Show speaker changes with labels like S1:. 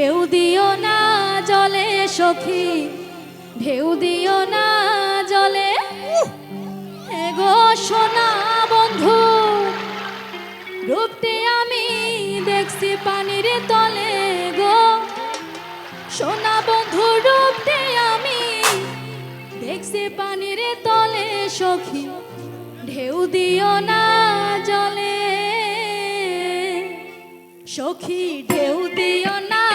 S1: ঢেউ দিও না জলে সখী, ঢেউ দিও না জলে। এগো সোনা বন্ধু, রূপটি আমি দেখছি পানির তলে গো। সোনা বন্ধু, রূপটি আমি দেখছি পানির তলে সখী, ঢেউ দিও না জলে। সখী, ঢেউ দিও না